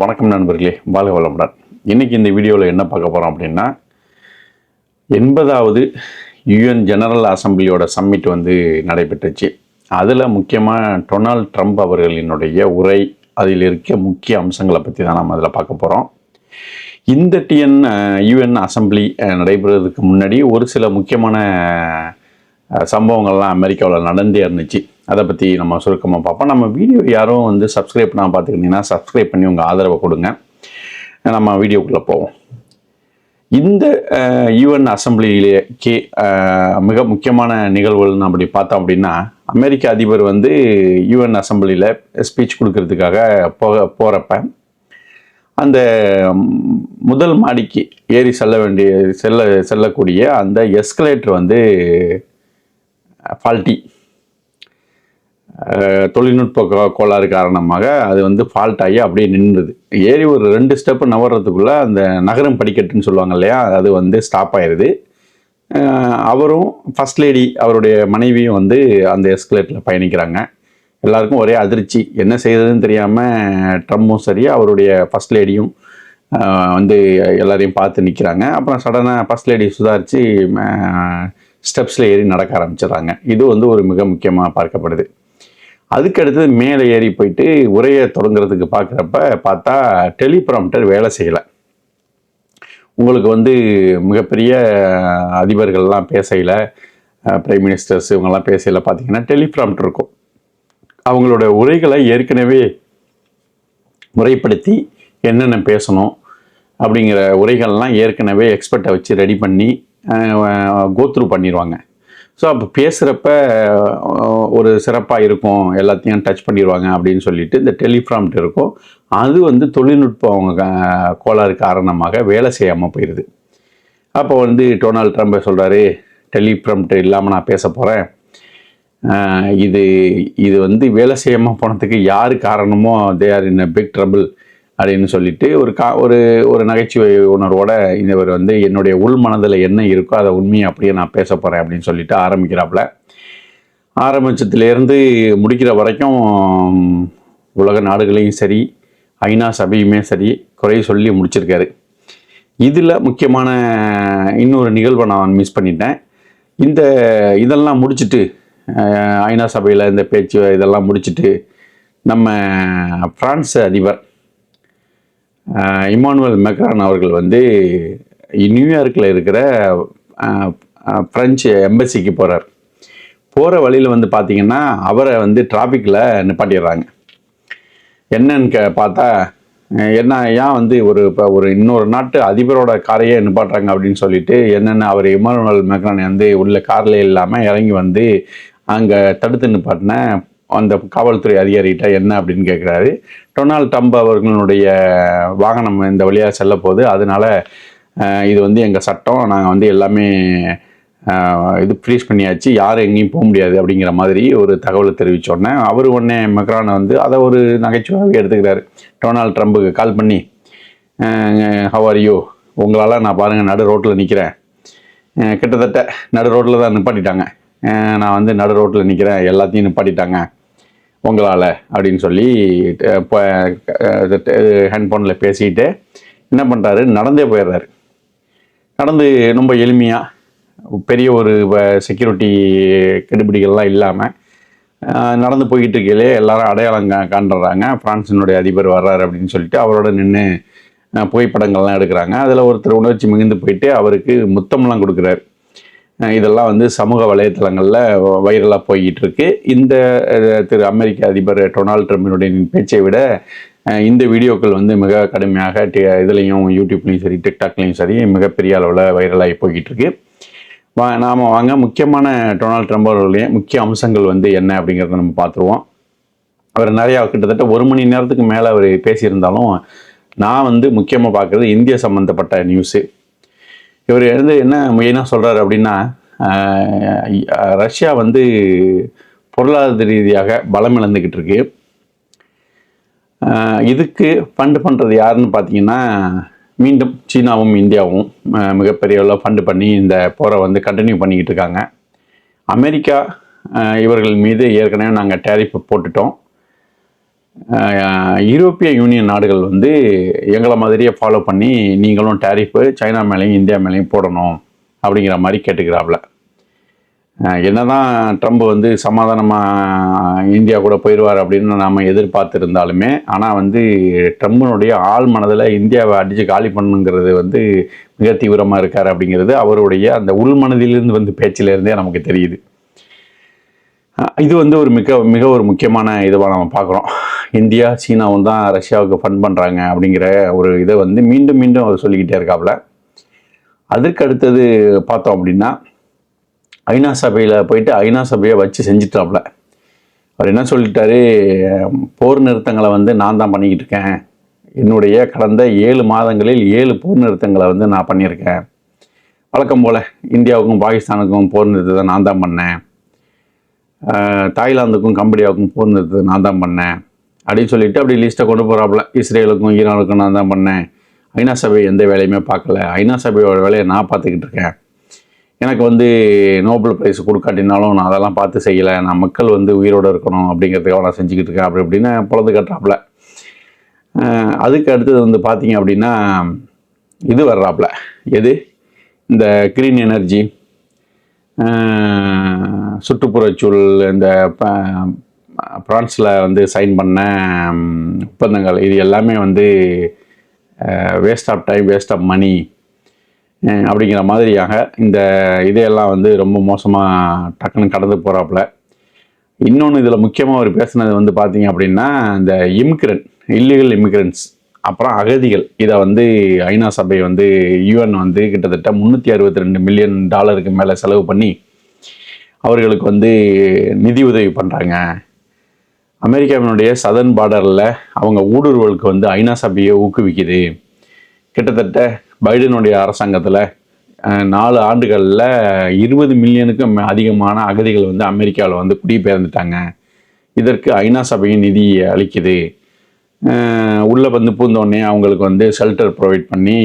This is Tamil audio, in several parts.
வணக்கம் நண்பர்களே வாழ்க வளமுடன். இன்றைக்கி இந்த வீடியோவில் என்ன பார்க்க போகிறோம் அப்படின்னா எண்பதாவது யுஎன் ஜெனரல் அசம்பிளியோட சம்மிட் வந்து நடைபெற்றுச்சு. அதில் முக்கியமாக டொனால்ட் ட்ரம்ப் அவர்களினுடைய உரை அதில் இருக்க முக்கிய அம்சங்களை பற்றி தான் நம்ம அதில் பார்க்க போகிறோம் இந்த டிஎன் யுஎன் அசம்பிளி நடைபெறுவதற்கு முன்னாடி ஒரு சில முக்கியமான சம்பவங்கள்லாம் அமெரிக்காவில் நடந்தே இருந்துச்சு. அதை பற்றி நம்ம சுருக்கமாக பார்ப்போம். நம்ம வீடியோ யாரும் வந்து சப்ஸ்கிரைப் பண்ணாமல் பார்த்துக்கிட்டிங்கன்னா சப்ஸ்கிரைப் பண்ணி உங்கள் ஆதரவை கொடுங்க. நம்ம வீடியோக்குள்ளே போவோம். இந்த யுஎன் அசம்பிளியிலே கே மிக முக்கியமான நிகழ்வுகள்னு அப்படி பார்த்தோம் அப்படின்னா அமெரிக்க அதிபர் வந்து யுஎன் அசம்பிளியில் ஸ்பீச் கொடுக்கறதுக்காக போக போகிறப்ப அந்த முதல் மாடிக்கு ஏறி செல்ல வேண்டிய செல்ல செல்லக்கூடிய அந்த எஸ்கலேட்டர் வந்து ஃபால்ட்டி தொழில்நுட்ப கோளாறு காரணமாக அது வந்து ஃபால்ட் ஆகி அப்படியே நின்றுது. ஏறி ஒரு ரெண்டு ஸ்டெப்பு நவர்றதுக்குள்ளே அந்த நகரம் படிக்கட்டுன்னு சொல்லுவாங்க இல்லையா அது வந்து ஸ்டாப் ஆயிடுது அவரும் ஃபர்ஸ்ட் லேடி அவருடைய மனைவியும் வந்து அந்த எஸ்கலேட்டரில் பயணிக்கிறாங்க. எல்லாருக்கும் ஒரே அதிர்ச்சி. என்ன செய்யறதுன்னு தெரியாமல் ட்ரம்மும் சரி அவருடைய ஃபர்ஸ்ட் லேடியும் வந்து எல்லாரையும் பார்த்து நிற்கிறாங்க அப்புறம் சடனாக ஃபர்ஸ்ட் லேடி சுதாரித்து ஸ்டெப்ஸில் ஏறி நடக்க ஆரம்பிச்சிடுறாங்க. இது வந்து ஒரு மிக முக்கியமாக பார்க்கப்படுது. அதுக்கு அடுத்தது மேலே ஏறி போயிட்டு உரையை தொடங்குறதுக்கு பார்க்குறப்ப பார்த்தா டெலிப்ராம்டர் வேலை செய்யலை. உங்களுக்கு வந்து மிகப்பெரிய அதிபர்கள்லாம் பேசையில் பிரைம் மினிஸ்டர்ஸ் இவங்கெல்லாம் பேசையில் பார்த்தீங்கன்னா டெலிப்ராம்டர் இருக்கும். அவங்களோட உரைகளை ஏற்கனவே முறைப்படுத்தி என்னென்ன பேசணும் அப்படிங்கிற உரைகள்லாம் ஏற்கனவே எக்ஸ்பர்ட்டை வச்சு ரெடி பண்ணி கோத்ரூ பண்ணிடுவாங்க ஸோ அப்போ பேசுகிறப்ப ஒரு சிறப்பாக இருக்கும் எல்லாத்தையும் டச் பண்ணிடுவாங்க அப்படின்னு சொல்லிட்டு இந்த டெலிஃப்ராம்ட் இருக்கும். அது வந்து தொழில்நுட்பம் அவங்க கோளாறு காரணமாக வேலை செய்யாமல் போயிடுது அப்போ வந்து டொனால்ட் ட்ரம்ப் சொல்கிறாரு டெலிஃப்ரம்ட் இல்லாமல் நான் பேச போகிறேன் இது இது வந்து வேலை செய்யாமல் போனதுக்கு யார் காரணமோ they are in a big trouble அப்படின்னு சொல்லிட்டு ஒரு கா ஒரு ஒரு நகைச்சுவை உணர்வோட இவர் வந்து என்னுடைய உள் மனதில் என்ன இருக்கோ அதை உண்மையை அப்படியே நான் பேச போகிறேன் அப்படின்னு சொல்லிட்டு ஆரம்பிக்கிறாப்புல. ஆரம்பிச்சத்துலேருந்து முடிக்கிற வரைக்கும் உலக நாடுகளையும் சரி ஐநா சபையுமே சரி குறை சொல்லி முடிச்சிருக்காரு. இதில் முக்கியமான இன்னொரு நிகழ்வை நான் மிஸ் பண்ணிட்டேன். இந்த இதெல்லாம் முடிச்சுட்டு ஐநா சபையில் இந்த பேச்சு இதெல்லாம் முடிச்சுட்டு நம்ம ஃப்ரான்ஸ் அதிபர் இமானுவல் மெக்ரான் அவர்கள் வந்து நியூயார்க்கில் இருக்கிற ஃப்ரெஞ்சு பிரெஞ்சு எம்பசிக்கு போகிறார் போகிற வழியில் வந்து பார்த்தீங்கன்னா அவரை வந்து டிராஃபிக்கில் நிப்பாட்டிடுறாங்க. என்னன்னு கே பார்த்தா என்ன ஏன் வந்து ஒரு இப்போ ஒரு இன்னொரு நாட்டு அதிபரோட காரையே நிப்பாட்டுறாங்க அப்படின்னு சொல்லிட்டு என்னென்ன அவர் இமானுவல் மெக்ரான் வந்து உள்ள காரில் இல்லாமல் இறங்கி வந்து அங்கே தடுத்து நிப்பாட்டின அந்த காவல்துறை அதிகாரிகிட்ட என்ன அப்படின்னு கேட்குறாரு டொனால்ட் ட்ரம்ப் அவர்களுடைய வாகனம் இந்த வழியாக செல்ல போகுது அதனால இது வந்து எங்கள் சட்டம். நாங்கள் வந்து எல்லாமே இது ஃப்ரீஸ் பண்ணியாச்சு. யாரும் எங்கேயும் போக முடியாது அப்படிங்கிற மாதிரி ஒரு தகவலை தெரிவித்தோடனே அவர் உடனே மெக்ரானை வந்து அதை ஒரு நகைச்சுவாகவே எடுத்துக்கிறாரு. டொனால்ட் ட்ரம்புக்கு கால் பண்ணி ஆர் யூ உங்களால் நான் பாருங்கள் நடு ரோட்டில் நிற்கிறேன் கிட்டத்தட்ட நடு ரோட்டில் தான் நிப்பாட்டிட்டாங்க. நான் வந்து நடு ரோட்டில் நிற்கிறேன் எல்லாத்தையும் நிப்பாட்டிட்டாங்க. உங்களால் அப்படின்னு சொல்லி இப்போ ஹேண்ட்ஃபோனில் பேசிக்கிட்டு என்ன பண்ணுறாரு நடந்தே போயிடுறாரு. நடந்து ரொம்ப எளிமையாக பெரிய ஒரு செக்யூரிட்டி கெடுபிடிகள்லாம் இல்லாமல் நடந்து போய்கிட்டு இருக்கையிலே எல்லாரும் அடையாளம் கா காண்றாங்க. பிரான்சினுடைய அதிபர் வர்றாரு அப்படின்னு சொல்லிட்டு அவரோட நின்று புகைப்படங்கள்லாம் எடுக்கிறாங்க. அதில் ஒருத்தர் உணர்ச்சி மிகுந்து போயிட்டு அவருக்கு முத்தம்லாம் கொடுக்குறாரு. இதெல்லாம் வந்து சமூக வலைத்தளங்களில் வைரலாக போய்கிட்டு இருக்கு இந்த திரு அமெரிக்க அதிபர் டொனால்ட் ட்ரம்பினுடைய பேச்சை விட இந்த வீடியோக்கள் வந்து மிக கடுமையாக இதுலேயும் யூடியூப்லேயும் சரி டிக்டாக்லேயும் சரி மிகப்பெரிய அளவில் வைரலாகி போய்கிட்டு இருக்கு வா நாம் வாங்க முக்கியமான டொனால்ட் ட்ரம்ப் அவர்களுடைய முக்கிய அம்சங்கள் வந்து என்ன அப்படிங்கிறத நம்ம பார்த்துருவோம் அவர் நிறையா கிட்டத்தட்ட ஒரு மணி நேரத்துக்கு மேலே அவர் பேசியிருந்தாலும் நான் வந்து முக்கியமாக பார்க்குறது இந்திய சம்மந்தப்பட்ட நியூஸு இவர் எழுந்து என்ன மெயினாக சொல்கிறாரு அப்படின்னா ரஷ்யா வந்து பொருளாதார ரீதியாக பலம் இழந்துக்கிட்டு இருக்கு. இதுக்கு ஃபண்டு பண்ணுறது யாருன்னு பார்த்தீங்கன்னா மீண்டும் சீனாவும் இந்தியாவும் மிகப்பெரிய அளவில் ஃபண்டு பண்ணி இந்த போரை வந்து கண்டினியூ பண்ணிக்கிட்டு இருக்காங்க. அமெரிக்கா இவர்கள் மீது ஏற்கனவே நாங்கள் டேரிஃப் போட்டுட்டோம். யூரோப்பிய யூனியன் நாடுகள் வந்து எங்களை மாதிரியே ஃபாலோ பண்ணி நீங்களும் டேரிஃபு சைனா மேலேயும் இந்தியா மேலேயும் போடணும் அப்படிங்கிற மாதிரி கேட்டுக்கிறாப்புல என்ன தான் ட்ரம்ப் வந்து சமாதானமாக இந்தியா கூட போயிடுவார் அப்படின்னு நாம் எதிர்பார்த்துருந்தாலுமே ஆனால் வந்து ட்ரம்பினுடைய ஆள் மனதில் இந்தியாவை அடித்து காலி பண்ணுங்கிறது வந்து மிக தீவிரமாக இருக்கார் அப்படிங்கிறது அவருடைய அந்த உள் மனதிலிருந்து வந்து பேச்சிலேருந்தே நமக்கு தெரியுது. இது வந்து ஒரு மிக மிக ஒரு முக்கியமான இதுவாக நம்ம பார்க்குறோம். இந்தியா சீனாவும் தான் ரஷ்யாவுக்கு ஃபண்ட் பண்ணுறாங்க அப்படிங்கிற ஒரு இதை வந்து மீண்டும் மீண்டும் அவர் சொல்லிக்கிட்டே இருக்காப்புல. அதுக்கு அடுத்தது பார்த்தோம் அப்படின்னா ஐநா சபையில் போயிட்டு ஐநா சபையை வச்சு செஞ்சிட்டாப்புல. அவர் என்ன சொல்லிட்டாரு? போர் நிறுத்தங்களை வந்து நான் தான் பண்ணிக்கிட்டு இருக்கேன். என்னுடைய கடந்த ஏழு மாதங்களில் ஏழு போர் நிறுத்தங்களை வந்து நான் பண்ணியிருக்கேன். வழக்கம் போல் இந்தியாவுக்கும் பாகிஸ்தானுக்கும் போர் நிறுத்தத்தை நான் தான் பண்ணேன். தாய்லாந்துக்கும் கம்பெடியாவுக்கும் போர் நிறுத்தத்தை நான் தான் பண்ணேன். அப்படின்னு சொல்லிட்டு அப்படி லிஸ்ட்டை கொண்டு போகிறாப்புல இஸ்ரேலுக்கும் ஈரானுக்கும் நான் தான் பண்ணேன். ஐநா சபை எந்த வேலையுமே பார்க்கல. ஐநா சபையோட வேலையை நான் பார்த்துக்கிட்டு இருக்கேன். எனக்கு வந்து நோபல் பிரைஸ் கொடுக்காட்டினாலும் நான் அதெல்லாம் பார்த்து செய்யலை. நான் மக்கள் வந்து உயிரோடு இருக்கணும் அப்படிங்கிறதுக்காக நான் செஞ்சுக்கிட்டு இருக்கேன். அப்படி அப்படின்னு பொழுது கட்டுறாப்புல. அதுக்கு அடுத்தது வந்து பார்த்தீங்க அப்படின்னா இது வர்றாப்புல. எது? இந்த க்ரீன் எனர்ஜி சுற்றுப்புறச்சூழல் இந்த பிரான்ஸில் வந்து சைன் பண்ண ஒப்பந்தங்கள் இது எல்லாமே வந்து waste of time waste of money அப்படிங்கிற மாதிரியாக இந்த இதையெல்லாம் வந்து ரொம்ப மோசமாக டக்குன்னு கடந்து போகிறாப்புல இன்னொன்று இதில் முக்கியமாக அவர் பேசுனது வந்து பார்த்தீங்க அப்படின்னா இந்த இம்க்ரன் இல்லீகல் இமிக்ரெண்ட்ஸ் அப்புறம் அகதிகள். இதை வந்து ஐநா சபை வந்து யூஎன் வந்து கிட்டத்தட்ட முந்நூற்றி அறுபத்தி ரெண்டு மில்லியன் டாலருக்கு மேலே செலவு பண்ணி அவர்களுக்கு வந்து நிதி உதவி பண்ணுறாங்க அமெரிக்காவினுடைய சதன் பார்டரில் அவங்க ஊடுருவலுக்கு வந்து ஐநா சபையை ஊக்குவிக்குது. கிட்டத்தட்ட பைடனுடைய அரசாங்கத்தில் நாலு ஆண்டுகளில் இருபது மில்லியனுக்கும் அதிகமான அகதிகள் வந்து அமெரிக்காவில் வந்து குடிபெயர்ந்துட்டாங்க. இதற்கு ஐநா சபையின் நிதி அளிக்குது. உள்ளே வந்து பூந்தோடனே அவங்களுக்கு வந்து ஷெல்டர் ப்ரொவைட் பண்ணி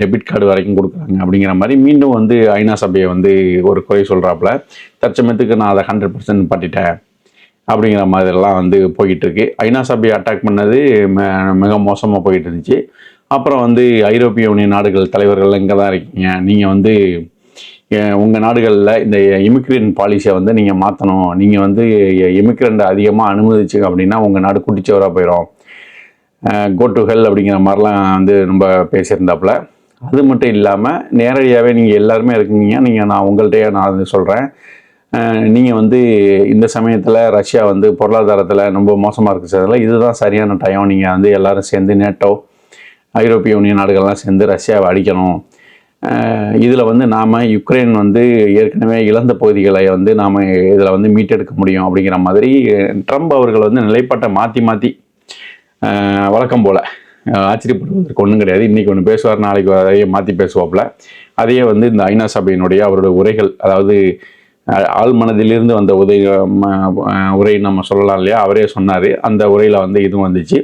டெபிட் கார்டு வரைக்கும் கொடுக்குறாங்க அப்படிங்கிற மாதிரி மீண்டும் வந்து ஐநா சபையை வந்து ஒரு குறை சொல்கிறாப்புல தற்சமயத்துக்கு நான் அதை ஹண்ட்ரட் பர்சன்ட் பண்ணிட்டேன் அப்படிங்கிற மாதிரிலாம் வந்து போயிட்டு இருக்கு ஐநா சபையை அட்டாக் பண்ணது மிக மோசமாக போயிட்டு இருந்துச்சு அப்புறம் வந்து ஐரோப்பிய யூனியன் நாடுகள் தலைவர்கள் இங்கே தான் இருக்கீங்க. நீங்கள் வந்து உங்கள் நாடுகளில் இந்த இமிக்ரெண்ட் பாலிசியை வந்து நீங்கள் மாற்றணும் நீங்கள் வந்து இமிக்ரெண்ட் அதிகமாக அனுமதிச்சு அப்படின்னா உங்கள் நாடு குட்டிச்சவராக போயிடும் கோ டு ஹெல் அப்படிங்கிற மாதிரிலாம் வந்து ரொம்ப பேசியிருந்தாப்புல. அது மட்டும் இல்லாமல் நேரடியாகவே நீங்கள் எல்லாருமே இருக்கீங்க. நீங்கள் நான் உங்கள்கிட்டயே நான் வந்து சொல்கிறேன் நீங்கள் வந்து இந்த சமயத்தில் ரஷ்யா வந்து பொருளாதாரத்தில் ரொம்ப மோசமாக இருக்கிறதுல இதுதான் சரியான டைம் நீங்கள் வந்து எல்லோரும் சேர்ந்து நேட்டோ ஐரோப்பிய யூனியன் நாடுகள்லாம் சேர்ந்து ரஷ்யாவை அடிக்கணும் இதில் வந்து நாம் யுக்ரைன் வந்து ஏற்கனவே இழந்த பகுதிகளை வந்து நாம் இதில் வந்து மீட்டெடுக்க முடியும் அப்படிங்கிற மாதிரி ட்ரம்ப் அவர்கள் வந்து நிலைப்பாட்டை மாற்றி மாற்றி வழக்கம் போல். ஆச்சரியப்படுவதற்கு ஒன்றும் கிடையாது. இன்றைக்கி ஒன்று பேசுவார் நாளைக்கு அதையே மாற்றி பேசுவாப்புல. அதையே வந்து இந்த ஐநா சபையினுடைய அவருடைய உரைகள் அதாவது ஆள் மனதிலிருந்து வந்த உதை உரை நம்ம சொல்லலாம் இல்லையா? அவரே சொன்னார். அந்த உரையில் வந்து இதுவும் வந்துச்சு.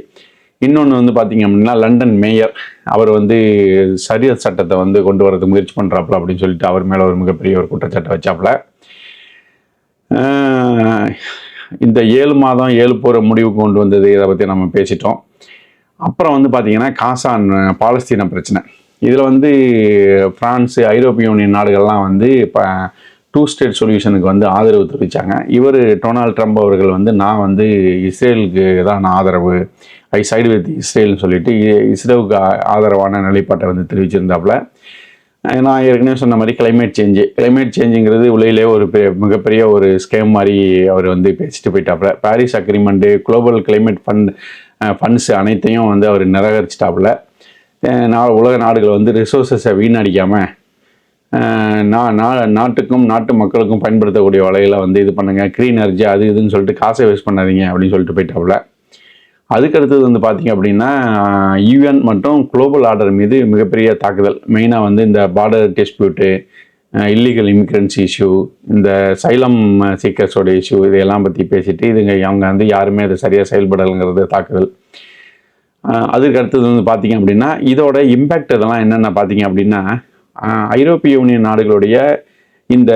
இன்னொன்று வந்து பார்த்தீங்க அப்படின்னா லண்டன் மேயர் அவர் வந்து சரிய சட்டத்தை வந்து கொண்டு வரதுக்கு முயற்சி பண்ணுறாப்புல அப்படின்னு சொல்லிட்டு அவர் மேலே ஒரு மிகப்பெரிய ஒரு குற்றச்சாட்டை வச்சாப்புல. ஆஹ் இந்த ஏழு மாதம் ஏழு போகிற முடிவுக்கு கொண்டு வந்தது இதை பற்றி நம்ம பேசிட்டோம். அப்புறம் வந்து பார்த்தீங்கன்னா காசான் பாலஸ்தீன பிரச்சனை. இதில் வந்து ஃப்ரான்ஸு ஐரோப்பிய யூனியன் நாடுகள்லாம் வந்து இப்போ டூ ஸ்டேட் சொல்யூஷனுக்கு வந்து ஆதரவு தெரிவித்தாங்க இவர் டொனால்ட் ட்ரம்ப் அவர்கள் வந்து நான் வந்து இஸ்ரேலுக்கு தான் நான் ஆதரவு ஐ சைடு வித் இஸ்ரேல்னு சொல்லிட்டு இ- இஸ்ரேலுக்கு ஆதரவான நிலைப்பாட்டை வந்து தெரிவிச்சிருந்தாப்புல. நான் ஏற்கனவே சொன்ன மாதிரி கிளைமேட் சேஞ்சு கிளைமேட் சேஞ்சுங்கிறது உலகிலே ஒரு மிகப்பெரிய ஒரு ஸ்கேம் மாதிரி அவர் வந்து பேசிட்டு போயிட்டாப்புல. Paris agreement global climate fund funds அனைத்தையும் வந்து அவர் நிராகரிச்சிட்டாப்புல. நான் உலக நாடுகள் வந்து ரிசோர்ஸஸை வீணடிக்காமல் நாட்டுக்கும் நாட்டு மக்களுக்கும் பயன்படுத்தக்கூடிய வலையில் வந்து இது பண்ணுங்கள் க்ரீன் எனர்ஜி அது இதுன்னு சொல்லிட்டு காசை வேஸ்ட் பண்ணாதீங்க அப்படின்னு சொல்லிட்டு போயிட்டாப்புல. அதுக்கடுத்தது வந்து பார்த்தீங்க அப்படின்னா யூஎன் மற்றும் குளோபல் ஆர்டர் மீது மிகப்பெரிய தாக்குதல். மெயினாக வந்து இந்த border dispute illegal immigrants issue இந்த சைலம் சீக்கர்ஸோட இஷ்யூ இதையெல்லாம் பற்றி பேசிட்டு இதுங்க அவங்க வந்து யாருமே அது சரியாக செயல்படலைங்கிறது தாக்குதல். அதுக்கு அடுத்தது வந்து பார்த்தீங்க அப்படின்னா இதோட இம்பேக்ட் இதெல்லாம் என்னென்ன பார்த்தீங்க அப்படின்னா ஐரோப்பிய யூனியன் நாடுகளுடைய இந்த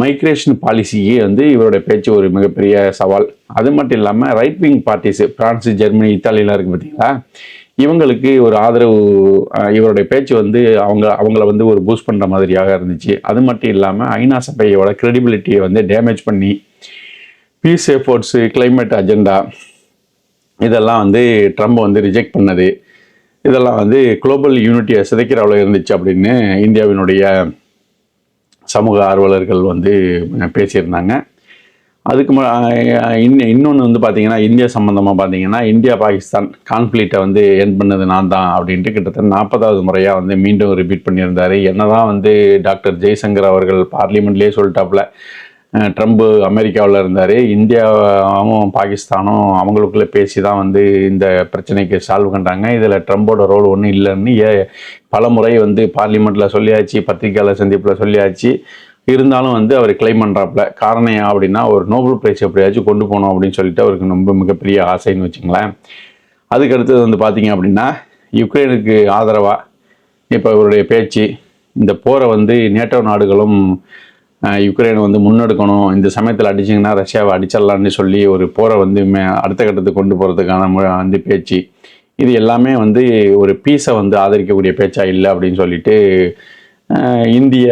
மைக்ரேஷன் பாலிசியே வந்து இவருடைய பேச்சு ஒரு மிகப்பெரிய சவால். அது மட்டும் இல்லாமல் right wing parties France Germany இத்தாலியெலாம் இருக்குது பார்த்தீங்களா? இவங்களுக்கு ஒரு ஆதரவு இவருடைய பேச்சு வந்து அவங்க அவங்கள வந்து ஒரு பூஸ்ட் பண்ணுற மாதிரியாக இருந்துச்சு. அது மட்டும் இல்லாமல் ஐநா சபையோட க்ரெடிபிலிட்டியை வந்து டேமேஜ் பண்ணி பீஸ் எஃபோர்ட்ஸு கிளைமேட் அஜெண்டா இதெல்லாம் வந்து ட்ரம்ப் வந்து ரிஜெக்ட் பண்ணது. இதெல்லாம் வந்து குளோபல் யூனிட்டியை சிதைக்கிற அளவு இருந்துச்சு அப்படின்னு இந்தியாவினுடைய சமூக ஆர்வலர்கள் வந்து பேசியிருந்தாங்க. அதுக்கு இன்னும் இன்னொன்று வந்து பார்த்தீங்கன்னா இந்தியா சம்மந்தமாக பார்த்தீங்கன்னா இந்தியா பாகிஸ்தான் கான்ஃப்ளிக்டை வந்து என் பண்ணது நான் தான் அப்படின்ட்டு கிட்டத்தட்ட நாற்பதாவது முறையாக வந்து மீண்டும் ரிப்பீட் பண்ணியிருந்தாரு. என்னதான் வந்து டாக்டர் ஜெய்சங்கர் அவர்கள் பார்லிமெண்ட்லேயே சொல்லிட்டாப்புல ட்ரம்ப்பு அமெரிக்காவில் இருந்தார். இந்தியாவும் பாகிஸ்தானும் அவங்களுக்குள்ளே பேசி தான் வந்து இந்த பிரச்சனைக்கு சால்வ் பண்ணுறாங்க இதில் ட்ரம்போட ரோல் ஒன்றும் இல்லைன்னு ஏ பல முறை வந்து பார்லிமெண்ட்டில் சொல்லியாச்சு பத்திரிகையாளர் சந்திப்பில் சொல்லியாச்சு. இருந்தாலும் வந்து அவர் கிளைம் பண்ணுறாப்புல காரணம் ஏன் அப்படின்னா ஒரு நோபல் பிரைஸ் எப்படியாச்சும் கொண்டு போகணும் அப்படின்னு சொல்லிட்டு அவருக்கு ரொம்ப மிகப்பெரிய ஆசைன்னு வச்சுங்களேன். அதுக்கு அடுத்தது வந்து பார்த்தீங்க அப்படின்னா யுக்ரைனுக்கு ஆதரவாக இப்போ இவருடைய பேச்சு இந்த போரை வந்து நேட்டோ நாடுகளும் யுக்ரைனை வந்து முன்னெடுக்கணும். இந்த சமயத்தில் அடிச்சிங்கன்னா ரஷ்யாவை அடிச்சிடலான்னு சொல்லி ஒரு போரை வந்து மே அடுத்த கட்டத்துக்கு கொண்டு போகிறதுக்கான வந்து பேச்சு. இது எல்லாமே வந்து ஒரு பீஸை வந்து ஆதரிக்கக்கூடிய பேச்சா இல்லை அப்படின்னு சொல்லிட்டு இந்திய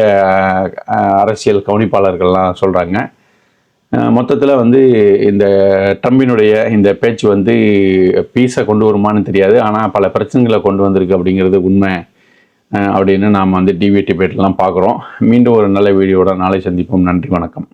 அரசியல் கவனிப்பாளர்கள்லாம் சொல்கிறாங்க மொத்தத்தில் வந்து இந்த ட்ரம்பினுடைய இந்த பேச்சு வந்து பீஸை கொண்டு வருமான்னு தெரியாது. ஆனால் பல பிரச்சனைகளை கொண்டு வந்திருக்கு அப்படிங்கிறது உண்மை. அப்படின்னு நாம் வந்து டிவி டிபேட்லாம் பார்க்குறோம். மீண்டும் ஒரு நல்ல வீடியோட நாளை சந்திப்போம். நன்றி வணக்கம்.